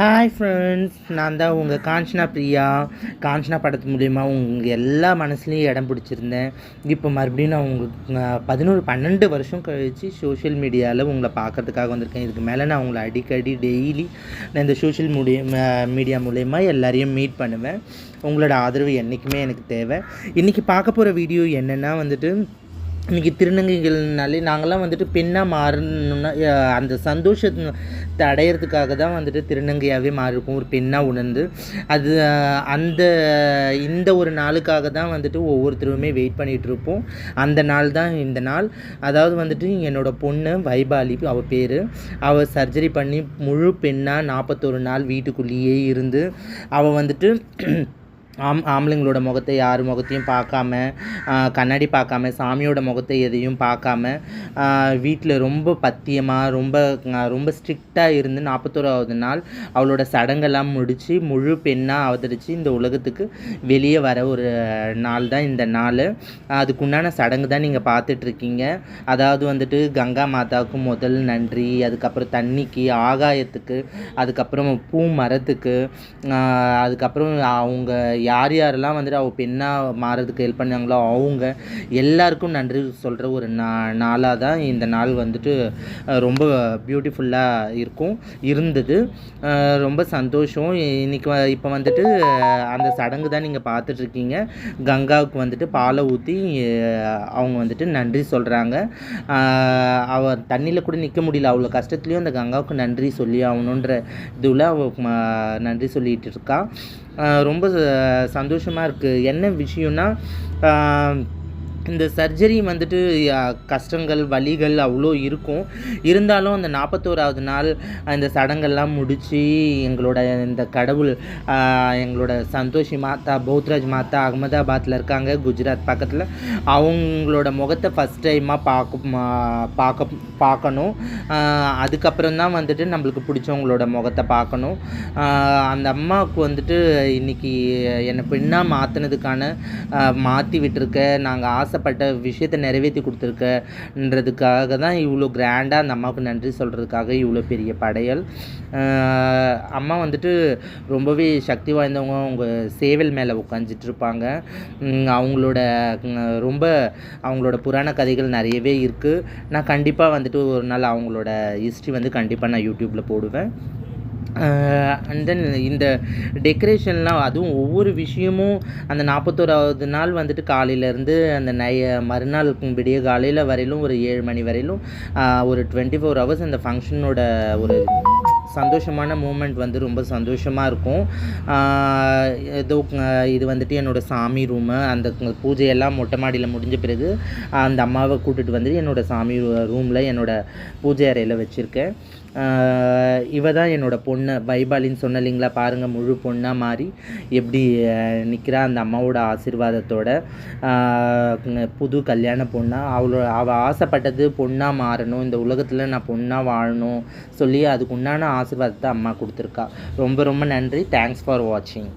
Hi friends நான் தான் உங்கள் காஞ்சனா பிரியா. காஞ்சனா படத்து மூலிமா உங்கள் எல்லா மனசுலேயும் இடம் பிடிச்சிருந்தேன். இப்போ மறுபடியும் நான் உங்களுக்கு பதினோரு பன்னெண்டு வருஷம் கழித்து சோஷியல் மீடியாவில் உங்களை பார்க்கறதுக்காக வந்திருக்கேன். இதுக்கு மேலே நான் உங்களை அடிக்கடி டெய்லி நான் இந்த சோஷியல் மீடியா மீடியா மூலயமா எல்லாரையும் மீட் பண்ணுவேன். உங்களோட ஆதரவு என்றைக்குமே எனக்கு தேவை. இன்றைக்கி பார்க்க போகிற வீடியோ என்னென்னா வந்துட்டு இன்றைக்கி திருநங்கைகள்னாலே நாங்கள்லாம் வந்துட்டு பெண்ணாக மாறணும்னா அந்த சந்தோஷத்தை அடையிறதுக்காக தான் வந்துட்டு திருநங்கையாகவே மாறிருக்கும். ஒரு பெண்ணாக உணர்ந்து. அது அந்த இந்த ஒரு நாளுக்காக தான் வந்துட்டு ஒவ்வொருத்தருமே வெயிட் பண்ணிகிட்ருப்போம். அந்த நாள் தான் இந்த நாள். அதாவது வந்துட்டு என்னோட பொண்ணு வைபாலி அவள் பேர். அவள் சர்ஜரி பண்ணி முழு பெண்ணாக நாற்பத்தொரு நாள் வீட்டுக்குள்ளேயே இருந்து அவள் வந்துட்டு ஆம் ஆம்பளைங்களோட முகத்தை யார் முகத்தையும் பார்க்காம கண்ணாடி பார்க்காம சாமியோட முகத்தை எதையும் பார்க்காம வீட்டில் ரொம்ப பத்தியமாக ரொம்ப ரொம்ப ஸ்ட்ரிக்டாக இருந்து நாற்பத்தோராவது நாள் அவளோட சடங்கெல்லாம் முடித்து முழு பெண்ணாக அவதரித்து இந்த உலகத்துக்கு வெளியே வர ஒரு நாள் தான் இந்த நாள். அதுக்குண்டான சடங்கு தான் நீங்கள் பார்த்துட்ருக்கீங்க அதாவது வந்துட்டு கங்கா மாதாவுக்கு முதல் நன்றி அதுக்கப்புறம் தண்ணிக்கு ஆகாயத்துக்கு அதுக்கப்புறம் பூ மரத்துக்கு அதுக்கப்புறம் அவங்க யார் யாரெல்லாம் வந்துட்டு அவள் பெண்ணாக மாறதுக்கு ஹெல்ப் பண்ணாங்களோ அவங்க எல்லாருக்கும் நன்றி சொல்கிற ஒரு நா நாளாக தான் இந்த நாள் வந்துட்டு ரொம்ப பியூட்டிஃபுல்லாக இருக்கும் இருந்தது. ரொம்ப சந்தோஷம். இன்னைக்கு வ- இப்போ வந்துட்டு அந்த சடங்கு தான் நீங்கள் பார்த்துட்ருக்கீங்க. கங்காவுக்கு வந்துட்டு பாலை ஊற்றி அவங்க வந்துட்டு நன்றி சொல்கிறாங்க அவ தண்ணியில் கூட நிற்க முடியல. அவ்வளோ கஷ்டத்துலேயும் அந்த கங்காவுக்கு நன்றி சொல்லி ஆகணுன்ற இதுவில் அவ நன்றி சொல்லிகிட்டு இருக்கா ரொம்ப சந்தோஷமாக இருக்குது என்ன விஷயம்னா இந்த சர்ஜரி வந்துட்டு கஷ்டங்கள் வலிகள் அவ்வளோ இருக்கும். இருந்தாலும் அந்த நாற்பத்தோராவது நாள் இந்த சடங்கெல்லாம் முடித்து எங்களோட இந்த கடவுள் எங்களோட சந்தோஷி மாதா பௌத்ராஜ் மாதா அகமதாபாத்தில் இருக்காங்க குஜராத் பக்கத்தில். அவங்களோட முகத்தை ஃபஸ்ட் டைமாக பார்க்க மா- பார்க்க பார்க்கணும். அதுக்கப்புறம் தான் வந்துட்டு நம்மளுக்கு பிடிச்சவங்களோட முகத்தை பார்க்கணும். அந்த அம்மாவுக்கு வந்துட்டு இன்னைக்கு என்னை பெண்ணாக மாற்றினதுக்கான மாற்றி விட்டுருக்க நாங்கள் ஆசைப்பட்ட விஷயத்தை நிறைவேற்றி கொடுத்துருக்கன்றதுக்காக தான் இவ்வளோ கிராண்டாக அந்த அம்மாவுக்கு நன்றி சொல்கிறதுக்காக இவ்வளோ பெரிய படையல். அம்மா வந்துட்டு ரொம்பவே சக்தி வாய்ந்தவங்க. அவங்க சேவல் மேலே உட்காந்துட்டு இருப்பாங்க அவங்களோட ரொம்ப அவங்களோட புராண கதைகள் நிறையவே இருக்குது நான் கண்டிப்பாக வந்துட்டு ஒரு நாள் அவங்களோட ஹிஸ்ட்ரி வந்து கண்டிப்பாக நான் யூடியூப்பில் போடுவேன். அண்ட் தென் இந்த டெக்கரேஷன்லாம் அதுவும் ஒவ்வொரு விஷயமும் அந்த நாற்பத்தோராவது நாள் வந்துட்டு காலையிலேருந்து அந்த நை மறுநாள் விடிய காலையில் வரையிலும் ஒரு ஏழு மணி வரையிலும் ஒரு டுவெண்ட்டி ஃபோர் ஹவர்ஸ் அந்த ஃபங்க்ஷனோட ஒரு சந்தோஷமான மூமெண்ட் வந்து ரொம்ப சந்தோஷமாக இருக்கும். ஏதோ இது வந்துட்டு என்னோடய சாமி ரூமு அந்த பூஜையெல்லாம் மொட்டை மாடியில் முடிஞ்ச பிறகு அந்த அம்மாவை கூட்டிகிட்டு வந்து என்னோடய சாமி ரூமில் என்னோட பூஜை அறையில் வச்சுருக்கேன். இவ தான் என்னோட பொண்ணு. வைபாலின்னு சொன்ன இல்லைங்களா பாருங்கள் முழு பொண்ணாக மாறி எப்படி நிற்கிறா அந்த அம்மாவோட ஆசீர்வாதத்தோட. புது கல்யாண பொண்ணாக அவளோட அவள் ஆசைப்பட்டது பொண்ணாக மாறணும். இந்த உலகத்தில் நான் பொண்ணாக வாழணும் சொல்லி அதுக்கு உண்டான ஆசிர்வாதத்தை அம்மா கொடுத்துருக்கா. ரொம்ப ரொம்ப நன்றி. தேங்க்ஸ் ஃபார் வாட்சிங்